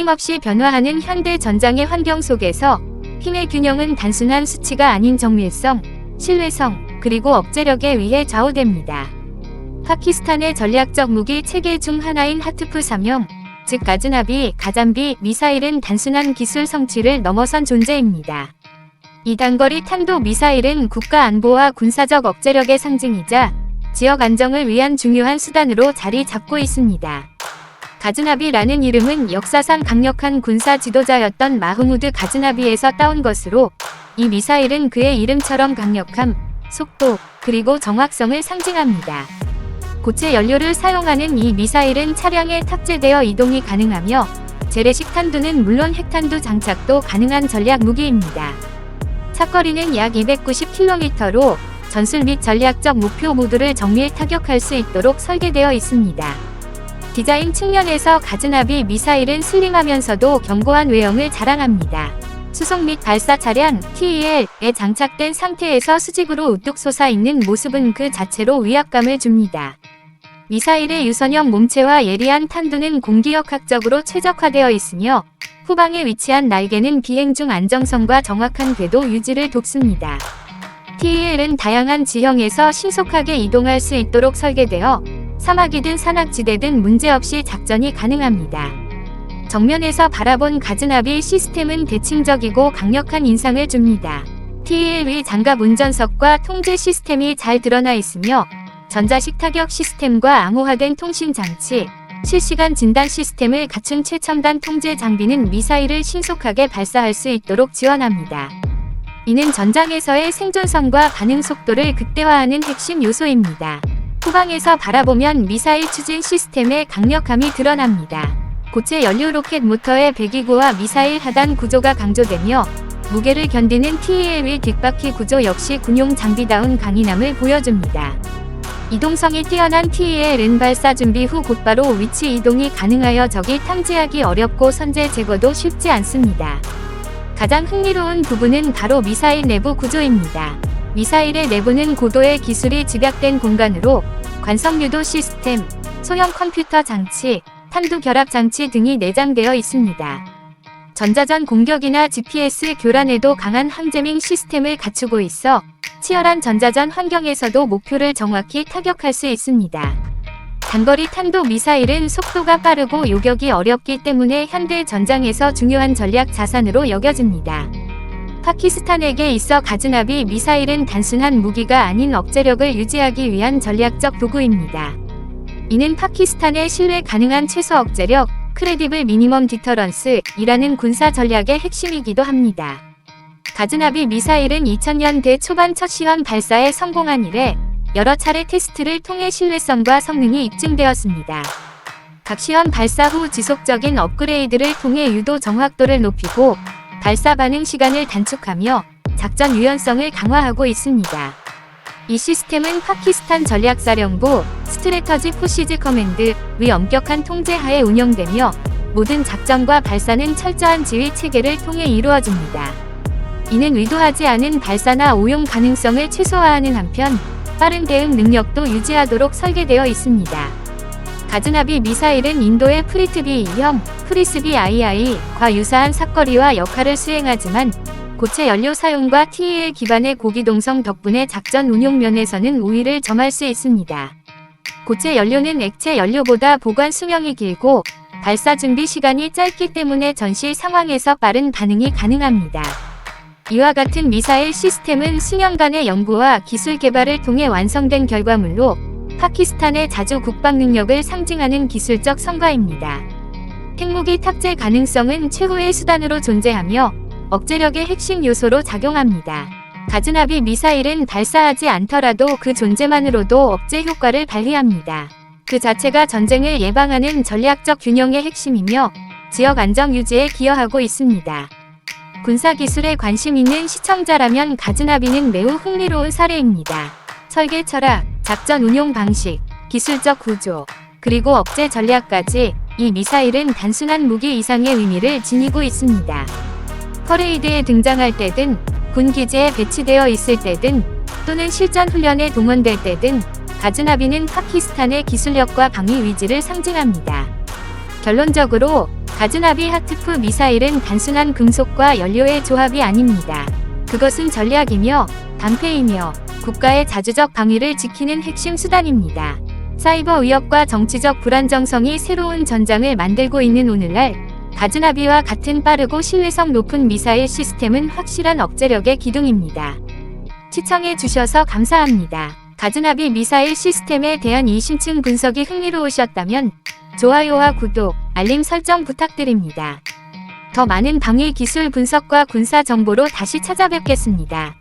끊임없이 변화하는 현대 전장의 환경 속에서 힘의 균형은 단순한 수치가 아닌 정밀성, 신뢰성, 그리고 억제력에 의해 좌우됩니다. 파키스탄의 전략적 무기 체계 중 하나인 하트프 3형, 즉 가즈나비, 가잠비, 미사일은 단순한 기술 성취를 넘어선 존재입니다. 이 단거리 탄도 미사일은 국가 안보와 군사적 억제력의 상징이자 지역 안정을 위한 중요한 수단으로 자리 잡고 있습니다. 가즈나비라는 이름은 역사상 강력한 군사 지도자였던 마흐무드 가즈나비에서 따온 것으로 이 미사일은 그의 이름처럼 강력함, 속도, 그리고 정확성을 상징합니다. 고체 연료를 사용하는 이 미사일은 차량에 탑재되어 이동이 가능하며 재래식 탄두는 물론 핵탄두 장착도 가능한 전략 무기입니다. 차거리는 약 290km로 전술 및 전략적 목표 모두를 정밀 타격할 수 있도록 설계되어 있습니다. 디자인 측면에서 가즈나비 미사일은 슬림하면서도 견고한 외형을 자랑합니다. 수송 및 발사 차량 TEL에 장착된 상태에서 수직으로 우뚝 솟아 있는 모습은 그 자체로 위압감을 줍니다. 미사일의 유선형 몸체와 예리한 탄두는 공기역학적으로 최적화되어 있으며 후방에 위치한 날개는 비행 중 안정성과 정확한 궤도 유지를 돕습니다. TEL은 다양한 지형에서 신속하게 이동할 수 있도록 설계되어 사막이든 산악지대든 문제없이 작전이 가능합니다. 정면에서 바라본 가즈나비 시스템은 대칭적이고 강력한 인상을 줍니다. TEL 위 장갑 운전석과 통제 시스템이 잘 드러나 있으며 전자식 타격 시스템과 암호화된 통신 장치, 실시간 진단 시스템을 갖춘 최첨단 통제 장비는 미사일을 신속하게 발사할 수 있도록 지원합니다. 이는 전장에서의 생존성과 반응 속도를 극대화하는 핵심 요소입니다. 후방에서 바라보면 미사일 추진 시스템의 강력함이 드러납니다. 고체 연료 로켓 모터의 배기구와 미사일 하단 구조가 강조되며 무게를 견디는 TEL 위 뒷바퀴 구조 역시 군용 장비다운 강인함을 보여줍니다. 이동성이 뛰어난 TEL은 발사 준비 후 곧바로 위치 이동이 가능하여 적이 탐지하기 어렵고 선제 제거도 쉽지 않습니다. 가장 흥미로운 부분은 바로 미사일 내부 구조입니다. 미사일의 내부는 고도의 기술이 집약된 공간으로 관성 유도 시스템, 소형 컴퓨터 장치, 탄두 결합 장치 등이 내장되어 있습니다. 전자전 공격이나 GPS 교란에도 강한 항제밍 시스템을 갖추고 있어 치열한 전자전 환경에서도 목표를 정확히 타격할 수 있습니다. 단거리 탄도 미사일은 속도가 빠르고 요격이 어렵기 때문에 현대 전장에서 중요한 전략 자산으로 여겨집니다. 파키스탄에게 있어 가즈나비 미사일은 단순한 무기가 아닌 억제력을 유지하기 위한 전략적 도구입니다. 이는 파키스탄의 신뢰 가능한 최소 억제력, 크레디블 미니멈 디터런스이라는 군사 전략의 핵심이기도 합니다. 가즈나비 미사일은 2000년대 초반 첫 시험 발사에 성공한 이래 여러 차례 테스트를 통해 신뢰성과 성능이 입증되었습니다. 각 시험 발사 후 지속적인 업그레이드를 통해 유도 정확도를 높이고 발사 반응 시간을 단축하며 작전 유연성을 강화하고 있습니다. 이 시스템은 파키스탄 전략사령부 스트레터지 포시즈 커맨드 위 엄격한 통제하에 운영되며 모든 작전과 발사는 철저한 지휘 체계를 통해 이루어집니다. 이는 의도하지 않은 발사나 오용 가능성을 최소화하는 한편 빠른 대응 능력도 유지하도록 설계되어 있습니다. 가즈나비 미사일은 인도의 프리트비 2형, 프리스비 II-과 유사한 사거리와 역할을 수행하지만 고체 연료 사용과 TEL 기반의 고기동성 덕분에 작전 운용 면에서는 우위를 점할 수 있습니다. 고체 연료는 액체 연료보다 보관 수명이 길고 발사 준비 시간이 짧기 때문에 전시 상황에서 빠른 반응이 가능합니다. 이와 같은 미사일 시스템은 수년간의 연구와 기술 개발을 통해 완성된 결과물로 파키스탄의 자주 국방 능력을 상징하는 기술적 성과입니다. 핵무기 탑재 가능성은 최후의 수단으로 존재하며 억제력의 핵심 요소로 작용합니다. 가즈나비 미사일은 발사하지 않더라도 그 존재만으로도 억제 효과를 발휘합니다. 그 자체가 전쟁을 예방하는 전략적 균형의 핵심이며 지역 안정 유지에 기여하고 있습니다. 군사 기술에 관심 있는 시청자라면 가즈나비는 매우 흥미로운 사례입니다. 설계 철학, 작전 운용 방식, 기술적 구조, 그리고 억제 전략까지 이 미사일은 단순한 무기 이상의 의미를 지니고 있습니다. 퍼레이드에 등장할 때든 군 기지에 배치되어 있을 때든 또는 실전 훈련에 동원될 때든 가즈나비는 파키스탄의 기술력과 방위 위지를 상징합니다. 결론적으로 가즈나비 하트프 미사일은 단순한 금속과 연료의 조합이 아닙니다. 그것은 전략이며 방패이며 국가의 자주적 방위를 지키는 핵심 수단입니다. 사이버 위협과 정치적 불안정성이 새로운 전장을 만들고 있는 오늘날 가즈나비와 같은 빠르고 신뢰성 높은 미사일 시스템은 확실한 억제력의 기둥입니다. 시청해 주셔서 감사합니다. 가즈나비 미사일 시스템에 대한 이심층 분석이 흥미로우셨다면 좋아요와 구독, 알림 설정 부탁드립니다. 더 많은 방위 기술 분석과 군사 정보로 다시 찾아뵙겠습니다.